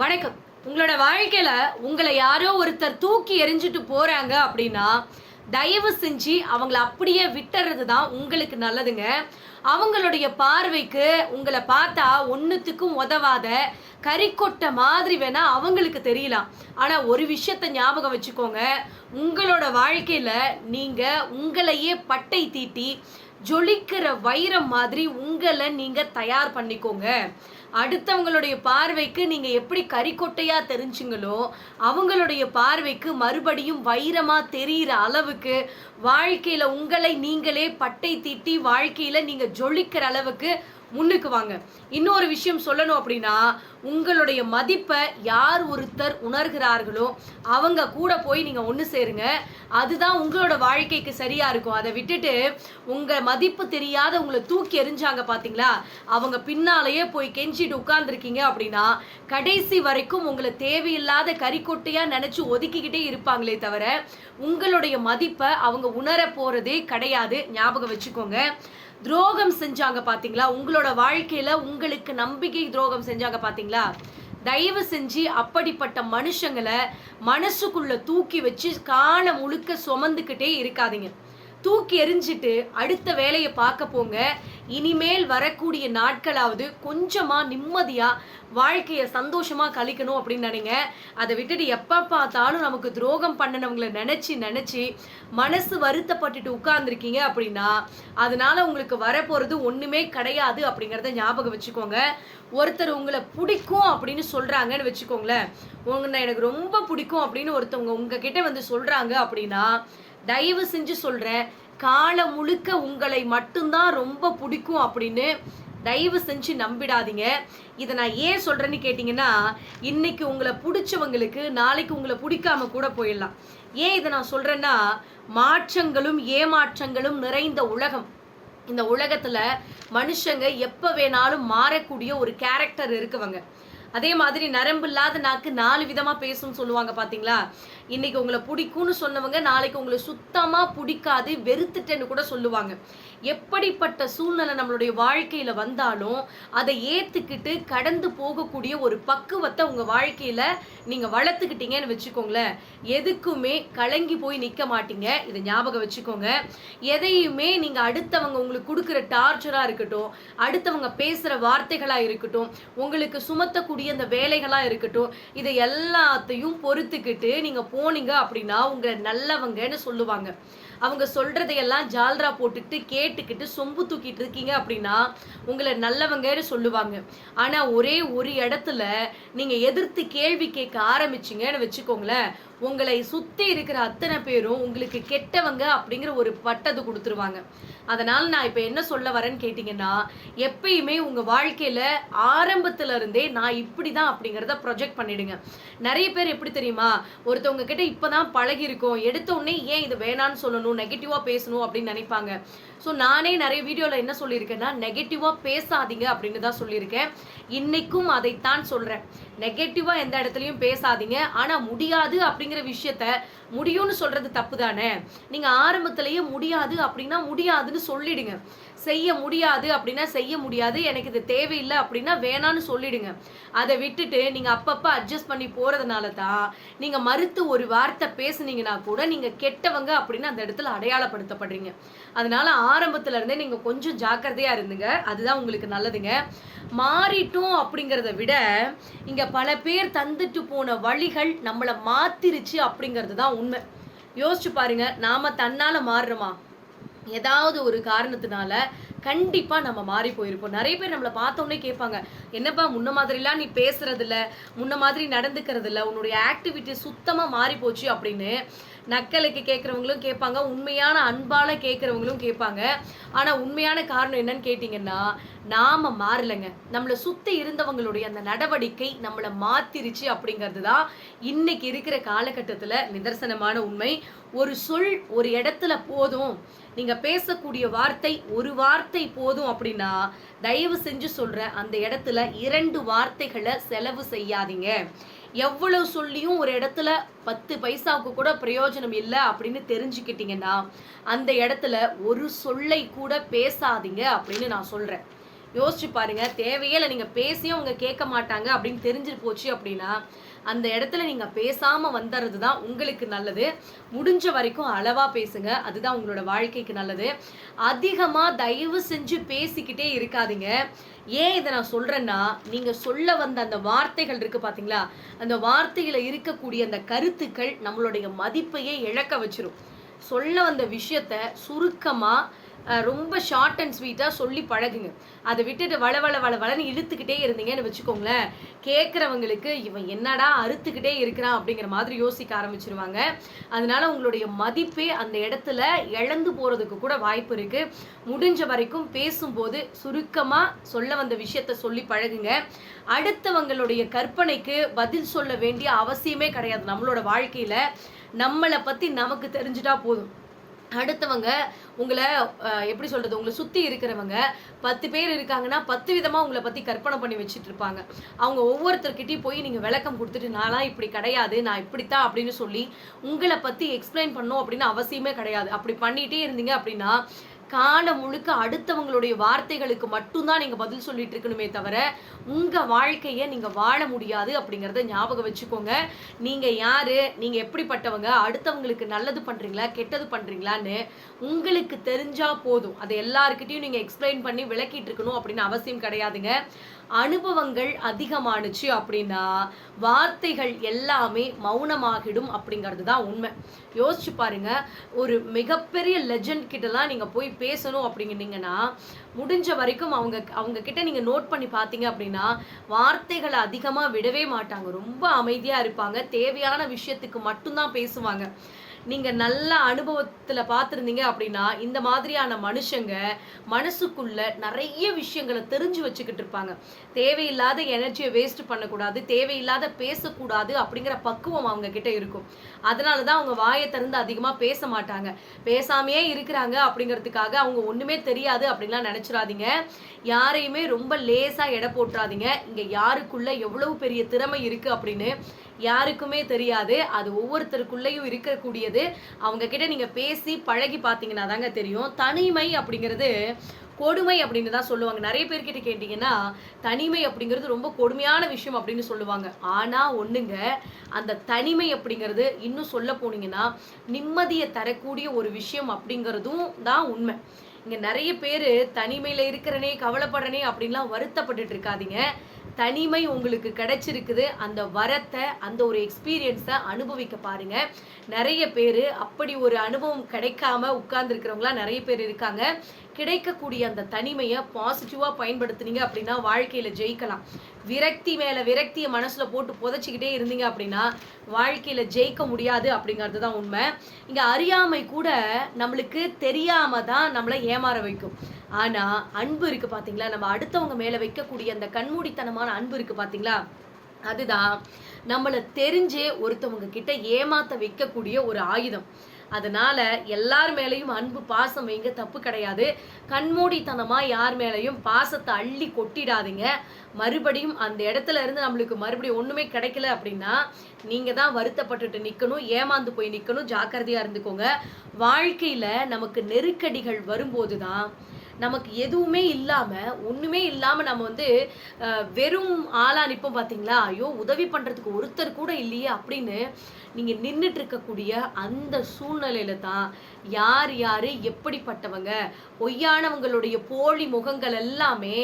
வணக்கம். உங்களோட வாழ்க்கையில உங்களை யாரோ ஒருத்தர் தூக்கி எரிஞ்சிட்டு போறாங்க அப்படின்னா தயவு செஞ்சு அவங்கள அப்படியே விட்டுறது தான் உங்களுக்கு நல்லதுங்க. அவங்களுடைய பார்வைக்கு உங்களை பார்த்தா ஒன்றுத்துக்கும் உதவாத கறிக்கொட்ட மாதிரி வேணா அவங்களுக்கு தெரியலாம். ஆனா ஒரு விஷயத்த ஞாபகம் வச்சுக்கோங்க. உங்களோட வாழ்க்கையில நீங்க உங்களையே பட்டை தீட்டி ஜொலிக்கிற வைரம் மாதிரி உங்களை நீங்க தயார் பண்ணிக்கோங்க. அடுத்தவங்களுடைய பார்வைக்கு நீங்க எப்படி கறிக்கொட்டையா தெரிஞ்சுங்களோ அவங்களுடைய பார்வைக்கு மறுபடியும் வைரமா தெரியிற அளவுக்கு வாழ்க்கையில உங்களை நீங்களே பட்டை தீட்டி வாழ்க்கையில நீங்க ஜொலிக்கிற அளவுக்கு முன்னுக்கு வாங்க. இன்னொரு விஷயம் சொல்லணும் அப்படின்னா உங்களுடைய மதிப்பை யார் ஒருத்தர் உணர்கிறார்களோ அவங்க கூட போய் நீங்கள் ஒன்று சேருங்க. அதுதான் உங்களோட வாழ்க்கைக்கு சரியாக இருக்கும். அதை விட்டுட்டு உங்கள் மதிப்பு தெரியாத உங்களை தூக்கி எறிஞ்சாங்க பார்த்தீங்களா அவங்க பின்னாலேயே போய் கெஞ்சிட்டு உட்கார்ந்துருக்கீங்க அப்படின்னா கடைசி வரைக்கும் உங்களை தேவையில்லாத கறிக்கொட்டையாக நினச்சி ஒதுக்கிக்கிட்டே இருப்பாங்களே தவிர உங்களுடைய மதிப்பை அவங்க உணர போகிறதே கிடையாது. ஞாபகம் வச்சுக்கோங்க. துரோகம் செஞ்சாங்க பாத்தீங்களா? உங்களோட வாழ்க்கையில உங்களுக்கு நம்பிக்கை துரோகம் செஞ்சாங்க பாத்தீங்களா? தயவு செஞ்சு அப்படிப்பட்ட மனுஷங்களை மனசுக்குள்ள தூக்கி வச்சு காலம் முழுக்க சுமந்துக்கிட்டே இருக்காதீங்க. தூக்கி எறிஞ்சிட்டு அடுத்த வேலையை பார்க்க போங்க. இனிமேல் வரக்கூடிய நாட்களாவது கொஞ்சமாக நிம்மதியாக வாழ்க்கையை சந்தோஷமாக கழிக்கணும் அப்படின்னு நினைங்க. அதை விட்டுட்டு எப்போ பார்த்தாலும் நமக்கு துரோகம் பண்ணினவங்களை நினச்சி நினச்சி மனசு வருத்தப்பட்டுட்டு உட்கார்ந்துருக்கீங்க அப்படின்னா அதனால உங்களுக்கு வரப்போகிறது ஒன்றுமே கிடையாது அப்படிங்கிறத ஞாபகம் வச்சுக்கோங்க. ஒருத்தர் உங்களை பிடிக்கும் அப்படின்னு சொல்கிறாங்கன்னு வச்சுக்கோங்களேன். உங்களை எனக்கு ரொம்ப பிடிக்கும் அப்படின்னு ஒருத்தவங்க உங்ககிட்ட வந்து சொல்கிறாங்க அப்படின்னா தயவு செஞ்சு சொல்ற காலம் முழுக்க உங்களை மட்டும்தான் ரொம்ப பிடிக்கும் அப்படின்னு தயவு செஞ்சு நம்பிடாதீங்க. இதை நான் ஏன் சொல்றேன்னு கேட்டிங்கன்னா இன்னைக்கு உங்களை பிடிச்சவங்களுக்கு நாளைக்கு உங்களை பிடிக்காம கூட போயிடலாம். ஏன் இதை நான் சொல்றேன்னா மாற்றங்களும் ஏமாற்றங்களும் நிறைந்த உலகம். இந்த உலகத்துல மனுஷங்க எப்ப வேணாலும் மாறக்கூடிய ஒரு கேரக்டர் இருக்குவங்க. அதே மாதிரி நரம்பு இல்லாத நாக்கு நாலு விதமா பேசும்னு சொல்லுவாங்க பாத்தீங்களா? இன்னைக்கு உங்களை பிடிக்கும்னு சொன்னவங்க நாளைக்கு உங்களை சுத்தமாக பிடிக்காது வெறுத்துட்டேன்னு கூட சொல்லுவாங்க. எப்படிப்பட்ட சூழ்நிலை நம்மளுடைய வாழ்க்கையில வந்தாலும் அதை ஏத்துக்கிட்டு கடந்து போகக்கூடிய ஒரு பக்குவத்தை உங்க வாழ்க்கையில நீங்க வளர்த்துக்கிட்டீங்கன்னு வச்சுக்கோங்களேன். எதுக்குமே கலங்கி போய் நிக்க மாட்டீங்க. இதை ஞாபகம் வச்சுக்கோங்க. எதையுமே நீங்க அடுத்தவங்க உங்களுக்கு கொடுக்குற டார்ச்சரா இருக்கட்டும் அடுத்தவங்க பேசுற வார்த்தைகளா இருக்கட்டும் உங்களுக்கு சுமத்தக்கூடிய அந்த வேலைகளா இருக்கட்டும் இதை எல்லாத்தையும் பொறுத்துக்கிட்டு நீங்க போனீங்க அப்படின்னா உங்களை நல்லவங்கன்னு சொல்லுவாங்க. அவங்க சொல்றதையெல்லாம் ஜால்ரா போட்டுட்டு கேட்டுக்கிட்டு சொம்பு தூக்கிட்டு இருக்கீங்க அப்படின்னா உங்களை நல்லவங்கன்னு சொல்லுவாங்க. ஆனா ஒரே ஒரு இடத்துல நீங்க எதிர்த்து கேள்வி கேட்க ஆரம்பிச்சிங்கன்னு வச்சுக்கோங்களேன் உங்களை சுற்றி இருக்கிற அத்தனை பேரும் உங்களுக்கு கெட்டவங்க அப்படிங்கிற ஒரு பட்டது கொடுத்துருவாங்க. அதனால் நான் இப்போ என்ன சொல்ல வரேன்னு கேட்டிங்கன்னா எப்பயுமே உங்கள் வாழ்க்கையில் ஆரம்பத்தில் இருந்தே நான் இப்படிதான் அப்படிங்கிறத ப்ரொஜெக்ட் பண்ணிடுங்க. நிறைய பேர் எப்படி தெரியுமா ஒருத்தவங்க கிட்ட இப்பதான் பழகி இருக்கோம் எடுத்த உடனே ஏன் இது வேணான்னு சொல்லணும் நெகட்டிவாக பேசணும் அப்படின்னு நினைப்பாங்க. ஸோ நானே நிறைய வீடியோவில் என்ன சொல்லியிருக்கேன்னா நெகட்டிவாக பேசாதீங்க அப்படின்னு தான் சொல்லியிருக்கேன். இன்னைக்கும் அதைத்தான் சொல்கிறேன் நெகட்டிவாக எந்த இடத்துலையும் பேசாதீங்க. ஆனால் முடியாது அப்படி அப்படிங்கிற விஷயத்த முடியும்னு சொல்கிறது தப்பு தானே நீங்கள் ஆரம்பத்திலேயே முடியாது அப்படின்னா முடியாதுன்னு சொல்லிடுங்க. செய்ய முடியாது அப்படின்னா செய்ய முடியாது எனக்கு இது தேவையில்லை அப்படின்னா வேணான்னு சொல்லிடுங்க. அதை விட்டுட்டு நீங்கள் அப்பப்போ அட்ஜஸ்ட் பண்ணி போகிறதுனால தான் நீங்கள் மறுத்து ஒரு வார்த்தை பேசுனீங்கன்னா கூட நீங்கள் கெட்டவங்க அப்படின்னு அந்த இடத்துல அடையாளப்படுத்தப்படுறீங்க. அதனால ஆரம்பத்துலேருந்தே நீங்கள் கொஞ்சம் ஜாக்கிரதையாக இருந்துங்க. அதுதான் உங்களுக்கு நல்லதுங்க. மாறிட்டோம் அப்படிங்கிறத விட இங்கே பல பேர் தந்துட்டு போன வழிகள் நம்மளை மாத்திருச்சு அப்படிங்கிறது தான் உண்மை. யோசிச்சு பாருங்க நாம தன்னால மாறுறோமா? ஏதாவது ஒரு காரணத்தினால கண்டிப்பாக நம்ம மாறி போயிருப்போம். நிறைய பேர் நம்மளை பார்த்தோன்னே கேட்பாங்க என்னப்பா முன்ன மாதிரிலாம் நீ பேசுறதில்ல முன்ன மாதிரி நடந்துக்கிறது இல்லை உன்னுடைய ஆக்டிவிட்டி சுத்தமாக மாறி போச்சு அப்படின்னு. நக்கலுக்கு கேட்குறவங்களும் கேட்பாங்க உண்மையான அன்பால் கேட்குறவங்களும் கேட்பாங்க. ஆனால் உண்மையான காரணம் என்னன்னு கேட்டிங்கன்னா நாம மாறலைங்க. நம்மளை சுற்றி இருந்தவங்களுடைய அந்த நடவடிக்கை நம்மளை மாத்திருச்சு அப்படிங்கிறது தான் இன்னைக்கு இருக்கிற காலகட்டத்தில் நிதர்சனமான உண்மை. ஒரு சொல் ஒரு இடத்துல போதும். நீங்கள் பேசக்கூடிய வார்த்தை ஒரு வார்த்தை போதும் அப்படின்னா தயவு செஞ்சு சொல்கிற அந்த இடத்துல இரண்டு வார்த்தைகளை செலவு செய்யாதீங்க. எவ்வளவு சொல்லியும் ஒரு இடத்துல பத்து பைசாவுக்கு கூட பிரயோஜனம் இல்லை அப்படின்னு தெரிஞ்சுக்கிட்டீங்கன்னா அந்த இடத்துல ஒரு சொல்லை கூட பேசாதீங்க அப்படின்னு நான் சொல்றேன். யோசிச்சு பாருங்க தேவையே இல்லை நீங்கள் பேசியும் அவங்க கேட்க மாட்டாங்க அப்படின்னு தெரிஞ்சு போச்சு அப்படின்னா அந்த இடத்துல நீங்கள் பேசாமல் வந்துடுறது தான் உங்களுக்கு நல்லது. முடிஞ்ச வரைக்கும் அளவாக பேசுங்க அதுதான் உங்களோட வாழ்க்கைக்கு நல்லது. அதிகமாக தயவு செஞ்சு பேசிக்கிட்டே இருக்காதீங்க. ஏன் இதை நான் சொல்கிறேன்னா நீங்கள் சொல்ல வந்த அந்த வார்த்தைகள் இருக்குது பார்த்தீங்களா அந்த வார்த்தையில் இருக்கக்கூடிய அந்த கருத்துக்கள் நம்மளுடைய மதிப்பையே இழக்க வச்சிரும். சொல்ல வந்த விஷயத்த சுருக்கமாக ரொம்ப ஷார்ட் அண்ட் ஸ்வீட்டாக சொல்லி பழகுங்க. அதை விட்டுட்டு வள வள வள வளன்னு இழுத்துக்கிட்டே இருந்தீங்கன்னு வச்சுக்கோங்களேன். கேட்குறவங்களுக்கு இவன் என்னடா அறுத்துக்கிட்டே இருக்கிறான் அப்படிங்கிற மாதிரி யோசிக்க ஆரம்பிச்சிருவாங்க. அதனால உங்களுடைய மதிப்பே அந்த இடத்துல இழந்து போகிறதுக்கு கூட வாய்ப்பு இருக்குது முடிஞ்ச வரைக்கும் பேசும்போது சுருக்கமாக சொல்ல வந்த விஷயத்த சொல்லி பழகுங்க. அடுத்தவங்களுடைய கற்பனைக்கு பதில் சொல்ல வேண்டிய அவசியமே கிடையாது நம்மளோட வாழ்க்கையில். நம்மளை பற்றி நமக்கு தெரிஞ்சுட்டா போதும். அடுத்தவங்க உங்களை எப்படி சொல்கிறது உங்களை சுற்றி இருக்கிறவங்க பத்து பேர் இருக்காங்கன்னா பத்து விதமாக உங்களை பற்றி கற்பனை பண்ணி வச்சுட்டு இருப்பாங்க. அவங்க ஒவ்வொருத்தர்கிட்டயும் போய் நீங்கள் விளக்கம் கொடுத்துட்டு நான்லாம் இப்படி கிடையாது நான் இப்படித்தான் அப்படின்னு சொல்லி உங்களை பற்றி எக்ஸ்பிளைன் பண்ணோம் அப்படின்னு அவசியமே கிடையாது. அப்படி பண்ணிகிட்டே இருந்தீங்க அப்படின்னா காலம் முழுக்க அடுத்தவங்களுடைய வார்த்தைகளுக்கு மட்டும்தான் நீங்கள் பதில் சொல்லிட்டு இருக்கணுமே தவிர உங்கள் வாழ்க்கையை நீங்கள் வாழ முடியாது அப்படிங்கிறத ஞாபகம் வச்சுக்கோங்க. நீங்கள் யார்? நீங்கள் எப்படிப்பட்டவங்க? அடுத்தவங்களுக்கு நல்லது பண்ணுறீங்களா கெட்டது பண்ணுறீங்களான்னு உங்களுக்கு தெரிஞ்சால் போதும். அதை எல்லாருக்கிட்டையும் நீங்கள் எக்ஸ்பிளைன் பண்ணி விளக்கிட்டு இருக்கணும் அப்படின்னு அவசியம் கிடையாதுங்க. அனுபவங்கள் அதிகமானுச்சு அப்படின்னா வார்த்தைகள் எல்லாமே மௌனமாகிடும் அப்படிங்கிறது தான் உண்மை. யோசிச்சு பாருங்க ஒரு மிகப்பெரிய லெஜண்ட் கிட்டலாம் நீங்கள் போய் பேசணும் அப்படிங்கிறீங்கன்னா முடிஞ்ச வரைக்கும் அவங்க அவங்க கிட்ட நீங்க நோட் பண்ணி பார்த்தீங்க அப்படின்னா வார்த்தைகளை அதிகமா விடவே மாட்டாங்க. ரொம்ப அமைதியா இருப்பாங்க. தேவையான விஷயத்துக்கு மட்டும்தான் பேசுவாங்க. நீங்கள் நல்ல அனுபவத்தில் பார்த்துருந்தீங்க அப்படின்னா இந்த மாதிரியான மனுஷங்க மனசுக்குள்ள நிறைய விஷயங்களை தெரிஞ்சு வச்சுக்கிட்டு இருப்பாங்க. தேவையில்லாத எனர்ஜியை வேஸ்ட் பண்ணக்கூடாது தேவையில்லாத பேசக்கூடாது அப்படிங்கிற பக்குவம் அவங்க கிட்ட இருக்கும். அதனால தான் அவங்க வாயை திறந்து அதிகமாக பேச மாட்டாங்க. பேசாமையே இருக்கிறாங்க அப்படிங்கிறதுக்காக அவங்க ஒன்றுமே தெரியாது அப்படின்லாம் நினச்சிடாதீங்க. யாரையுமே ரொம்ப லேசாக எடை போட்டுறாதீங்க. இங்கே யாருக்குள்ள எவ்வளவு பெரிய திறமை இருக்கு அப்படின்னு யாருக்குமே தெரியாது. அது ஒவ்வொருத்தருக்குள்ளேயும் இருக்கக்கூடியது. அவங்க கிட்ட நீங்கள் பேசி பழகி பார்த்தீங்கன்னா தாங்க தெரியும். தனிமை அப்படிங்கிறது கொடுமை அப்படின்னு தான் சொல்லுவாங்க. நிறைய பேர்கிட்ட கேட்டிங்கன்னா தனிமை அப்படிங்கிறது ரொம்ப கொடுமையான விஷயம் அப்படின்னு சொல்லுவாங்க. ஆனால் ஒன்றுங்க அந்த தனிமை அப்படிங்கிறது இன்னும் சொல்ல போனீங்கன்னா நிம்மதியை தரக்கூடிய ஒரு விஷயம் அப்படிங்கிறதும் தான் உண்மை. இங்கே நிறைய பேர் தனிமையில் இருக்கிறனே கவலைப்படுறனே அப்படின்லாம் வருத்தப்பட்டுட்டு இருக்காதீங்க. தனிமை உங்களுக்கு கிடைச்சிருக்குது. அந்த வரத்தை அந்த ஒரு எக்ஸ்பீரியன்ஸை அனுபவிக்க பாருங்க. நிறைய பேர் அப்படி ஒரு அனுபவம் கிடைக்காம உட்கார்ந்துருக்கிறவங்களாம் நிறைய பேர் இருக்காங்க. கிடைக்கக்கூடிய அந்த தனிமையை பாசிட்டிவாக பயன்படுத்துனீங்க அப்படின்னா வாழ்க்கையில் ஜெயிக்கலாம். விரக்தி மேலே விரக்தியை மனசில் போட்டு புதைச்சிக்கிட்டே இருந்தீங்க அப்படின்னா வாழ்க்கையில் ஜெயிக்க முடியாது அப்படிங்கிறது தான் உண்மை. இங்கே அறியாமை கூட நம்மளுக்கு தெரியாமல் தான் நம்மளை ஏமாற வைக்கும். ஆனால் அன்பு இருக்குது பார்த்தீங்களா நம்ம அடுத்தவங்க மேலே வைக்கக்கூடிய அந்த கண்மூடித்தனமான அன்பு இருக்குது பார்த்தீங்களா அதுதான் நம்மளை தெரிஞ்சே ஒருத்தவங்க கிட்ட ஏமாத்த வைக்கக்கூடிய ஒரு ஆயுதம். அதனால எல்லார் மேலேயும் அன்பு பாசம் வைங்க தப்பு கிடையாது. கண்மூடித்தனமா யார் மேலேயும் பாசத்தை அள்ளி கொட்டிடாதீங்க. மறுபடியும் அந்த இடத்துல இருந்து நம்மளுக்கு மறுபடியும் ஒண்ணுமே கிடைக்கல அப்படின்னா நீங்க தான் வருத்தப்பட்டுட்டு நிக்கணும் ஏமாந்து போய் நிக்கணும் ஜாக்கிரதையா இருந்துக்கோங்க. வாழ்க்கையில நமக்கு நெருக்கடிகள் வரும்போது தான் நமக்கு எதுவுமே இல்லாம ஒண்ணுமே இல்லாம நம்ம வந்து வெறும் ஆளா நிப்போம் பாத்தீங்களா? ஐயோ உதவி பண்றதுக்கு ஒருத்தர் கூட இல்லையே அப்படின்னு நீங்க நின்னுட்டு இருக்கக்கூடிய அந்த சூழ்நிலையில தான் யார் யாரு எப்படிப்பட்டவங்க பொய்யானவங்களுடைய போலி முகங்கள் எல்லாமே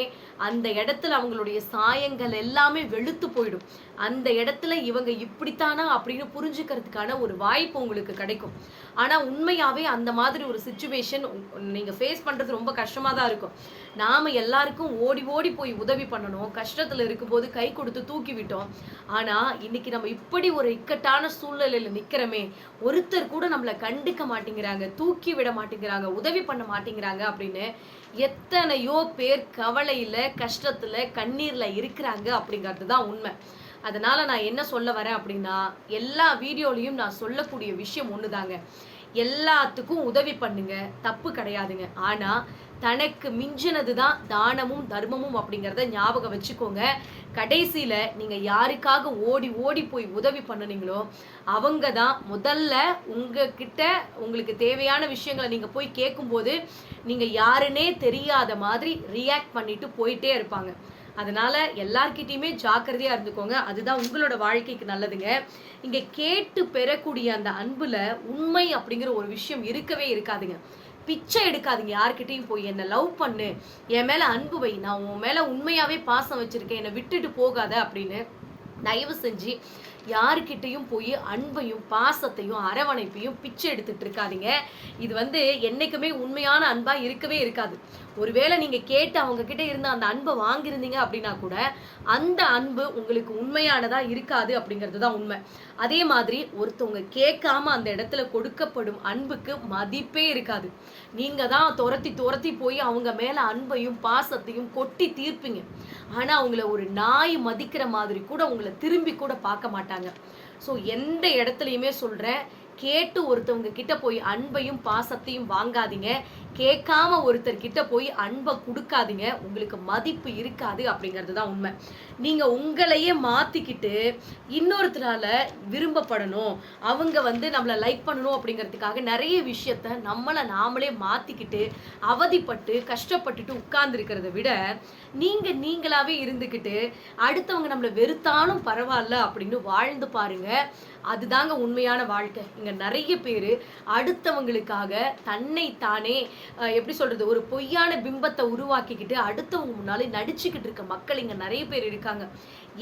அந்த இடத்துல அவங்களுடைய சாயங்கள் எல்லாமே வெளுத்து போயிடும். அந்த இடத்துல இவங்க இப்படித்தானா அப்படின்னு புரிஞ்சுக்கிறதுக்கான ஒரு வாய்ப்பு உங்களுக்கு கிடைக்கும். ஆனால் உண்மையாகவே அந்த மாதிரி ஒரு சுச்சுவேஷன் நீங்கள் ஃபேஸ் பண்ணுறது ரொம்ப கஷ்டமா தான் இருக்கும். நாம எல்லாருக்கும் ஓடி ஓடி போய் உதவி பண்ணணும். கஷ்டத்தில் இருக்கும்போது கை கொடுத்து தூக்கி விட்டோம். ஆனால் இன்னைக்கு நம்ம இப்படி ஒரு இக்கட்டான சூழ்நிலையில் நிற்கிறோமே ஒருத்தர் கூட நம்மளை கண்டுக்க மாட்டேங்கிறாங்க தூக்கி விட மாட்டேங்கிறாங்க உதவி பண்ண மாட்டேங்கிறாங்க அப்படின்னு எத்தனையோ பேர் கவலையில் கஷ்டத்தில் கண்ணீரில் இருக்கிறாங்க அப்படிங்கிறது தான் உண்மை. அதனால் நான் என்ன சொல்ல வரேன் அப்படின்னா எல்லா வீடியோலையும் நான் சொல்லக்கூடிய விஷயம் ஒண்ணுதாங்க. எல்லாத்துக்கும் உதவி பண்ணுங்க தப்பு கிடையாதுங்க. ஆனால் தனக்கு மிஞ்சினது தான் தானமும் தர்மமும் அப்படிங்கிறத ஞாபகம் வச்சுக்கோங்க. கடைசியில் நீங்கள் யாருக்காக ஓடி ஓடி போய் உதவி பண்ணுனீங்களோ அவங்க தான் முதல்ல உங்ககிட்ட உங்களுக்கு தேவையான விஷயங்களை நீங்கள் போய் கேட்கும்போது நீங்கள் யாருன்னே தெரியாத மாதிரி ரியாக்ட் பண்ணிட்டு போயிட்டே இருப்பாங்க. அதனால எல்லார்கிட்டயுமே ஜாக்கிரதையா இருந்துக்கோங்க. அதுதான் உங்களோட வாழ்க்கைக்கு நல்லதுங்க. இங்க கேட்டு பெறக்கூடிய அந்த அன்புல உண்மை அப்படிங்கிற ஒரு விஷயம் இருக்கவே இருக்காதுங்க. பிச்சை எடுக்காதீங்க. யார்கிட்டையும் போய் என்னை லவ் பண்ணு. என் மேல அன்பு வை. நான் உன் மேல உண்மையாவே பாசம் வச்சிருக்கேன். என்னை விட்டுட்டு போகாத அப்படின்னு தயவு செஞ்சு யாருக்கிட்டையும் போய் அன்பையும் பாசத்தையும் அரவணைப்பையும் பிச்சை எடுத்துட்டு இருக்காதீங்க. இது வந்து என்றைக்குமே உண்மையான அன்பாக இருக்கவே இருக்காது. ஒருவேளை நீங்கள் கேட்டு அவங்க கிட்ட இருந்த அந்த அன்பை வாங்கியிருந்தீங்க அப்படின்னா கூட அந்த அன்பு உங்களுக்கு உண்மையானதாக இருக்காது அப்படிங்கிறது தான் உண்மை. அதே மாதிரி ஒருத்தவங்க கேட்காம அந்த இடத்துல கொடுக்கப்படும் அன்புக்கு மதிப்பே இருக்காது. நீங்கள் தான் துரத்தி துரத்தி போய் அவங்க மேலே அன்பையும் பாசத்தையும் கொட்டி தீர்ப்பீங்க. ஆனால் அவங்கள ஒரு நாய் மதிக்கிற மாதிரி கூட உங்களை திரும்பி கூட பார்க்க மாட்டாங்க. மாட்டாங்க ஸோ எந்த இடத்துலையுமே சொல்கிறேன் கேட்டு ஒருத்தவங்க கிட்ட போய் அன்பையும் பாசத்தையும் வாங்காதீங்க. கேட்காம ஒருத்தர் கிட்ட போய் அன்பை கொடுக்காதீங்க. உங்களுக்கு மதிப்பு இருக்காது அப்படிங்கிறது தான் உண்மை. நீங்க உங்களையே மாத்திக்கிட்டு இன்னொருத்தரால விரும்பப்படணும். அவங்க வந்து நம்மளை லைக் பண்ணணும் அப்படிங்கிறதுக்காக நிறைய விஷயத்த நம்மளை நாமளே மாத்திக்கிட்டு அவதிப்பட்டு கஷ்டப்பட்டுட்டு உட்கார்ந்துருக்கிறத விட நீங்க நீங்களாவே இருந்துக்கிட்டு அடுத்தவங்க நம்மளை வெறுத்தாலும் பரவாயில்ல அப்படின்னு வாழ்ந்து பாருங்க. அதுதாங்க உண்மையான வாழ்க்கை. இங்க நிறைய பேர் அடுத்தவங்களுக்காக தன்னை தானே அஹ், எப்படி சொல்றது ஒரு பொய்யான பிம்பத்தை உருவாக்கிக்கிட்டு அடுத்தவங்க முன்னாலே நடிச்சுக்கிட்டு இருக்க மக்கள் இங்க நிறைய பேர் இருக்காங்க.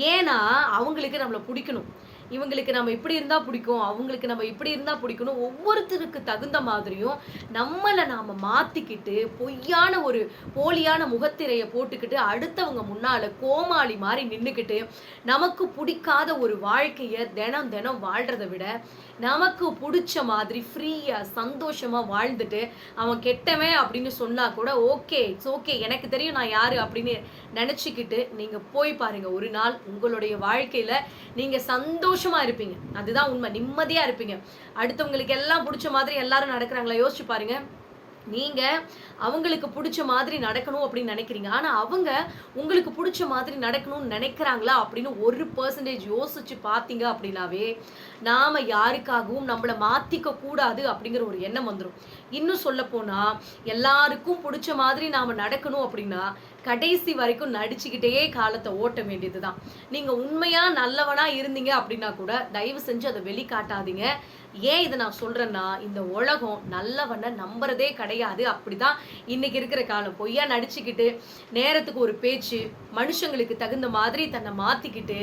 ஏன்னா அவங்களுக்கு நம்மளை பிடிக்கணும். இவங்களுக்கு நம்ம இப்படி இருந்தா பிடிக்கும் அவங்களுக்கு நம்ம இப்படி இருந்தா பிடிக்கணும் ஒவ்வொருத்தருக்கு தகுந்த மாதிரியும் நம்மளை நாம மாத்திக்கிட்டு பொய்யான ஒரு போலியான முகத்திரையை போட்டுக்கிட்டு அடுத்தவங்க முன்னால கோமாளி மாதிரி நின்றுக்கிட்டு நமக்கு பிடிக்காத ஒரு வாழ்க்கையை தினம் தினம் வாழ்றதை விட நமக்கு பிடிச்ச மாதிரி ஃப்ரீயா சந்தோஷமா வாழ்ந்துட்டு அவன் கெட்டவன் அப்படின்னு சொன்னா கூட ஓகே இட்ஸ் ஓகே எனக்கு தெரியும் நான் யாரு அப்படின்னு நினைச்சுக்கிட்டு நீங்க போய் பாருங்க. ஒரு நாள் உங்களுடைய வாழ்க்கையில நீங்க சந்தோஷம் இருப்பீங்க. அதுதான் உண்மை. நிம்மதியா இருப்பீங்க. அடுத்தவங்களுக்கு எல்லாம் பிடிச்ச மாதிரி எல்லாரும் நடக்கிறாங்களா? யோசிச்சு பாருங்க. நீங்க அவங்களுக்கு பிடிச்ச மாதிரி நடக்கணும் அப்படின்னு நினைக்கிறீங்க. ஆனா அவங்க உங்களுக்கு பிடிச்ச மாதிரி நடக்கணும்னு நினைக்கிறாங்களா அப்படின்னு ஒரு பர்சன்டேஜ் யோசிச்சு பார்த்தீங்க அப்படின்னாவே நாம யாருக்காகவும் நம்மளை மாத்திக்க கூடாது அப்படிங்கிற ஒரு எண்ணம் வந்துடும் இன்னும் சொல்ல போனா எல்லாருக்கும் பிடிச்ச மாதிரி நாம நடக்கணும் அப்படின்னா கடைசி வரைக்கும் நடிச்சுக்கிட்டே காலத்தை ஓட்ட வேண்டியதுதான். நீங்க உண்மையா நல்லவனா இருந்தீங்க அப்படின்னா கூட தயவு செஞ்சு அதை வெளிக்காட்டாதீங்க. ஏன் இதை நான் சொல்கிறேன்னா இந்த உலகம் நல்லவனை நம்புறதே கிடையாது. அப்படி தான் இன்னைக்கு இருக்கிற காலம். பொய்யா நடிச்சுக்கிட்டு நேரத்துக்கு ஒரு பேச்சு மனுஷங்களுக்கு தகுந்த மாதிரி தன்னை மாற்றிக்கிட்டு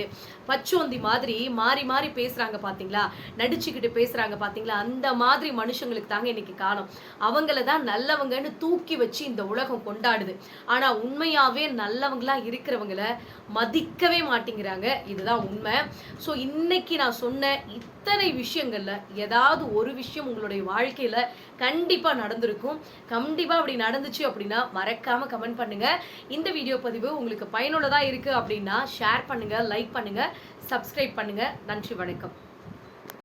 பச்சோந்தி மாதிரி மாறி மாறி பேசுகிறாங்க பார்த்தீங்களா நடிச்சுக்கிட்டு பேசுகிறாங்க பார்த்தீங்களா அந்த மாதிரி மனுஷங்களுக்கு தாங்க இன்னைக்கு காலம். அவங்கள தான் நல்லவங்கன்னு தூக்கி வச்சு இந்த உலகம் கொண்டாடுது. ஆனால் உண்மையாகவே நல்லவங்களாக இருக்கிறவங்கள மதிக்கவே மாட்டேங்கிறாங்க. இதுதான் உண்மை. ஸோ இன்னைக்கு நான் சொன்ன இத்தனை விஷயங்கள்ல ஏதாவது ஒரு விஷயம் உங்களுடைய வாழ்க்கையில் கண்டிப்பாக நடந்திருக்கும். கண்டிப்பாக அப்படி நடந்துச்சு அப்படின்னா மறக்காமல் கமெண்ட் பண்ணுங்கள் இந்த வீடியோ பதிவு உங்களுக்கு பயனுள்ளதாக இருக்கு அப்படின்னா ஷேர் பண்ணுங்க லைக் பண்ணுங்கள் சப்ஸ்கிரைப் பண்ணுங்க. நன்றி வணக்கம்.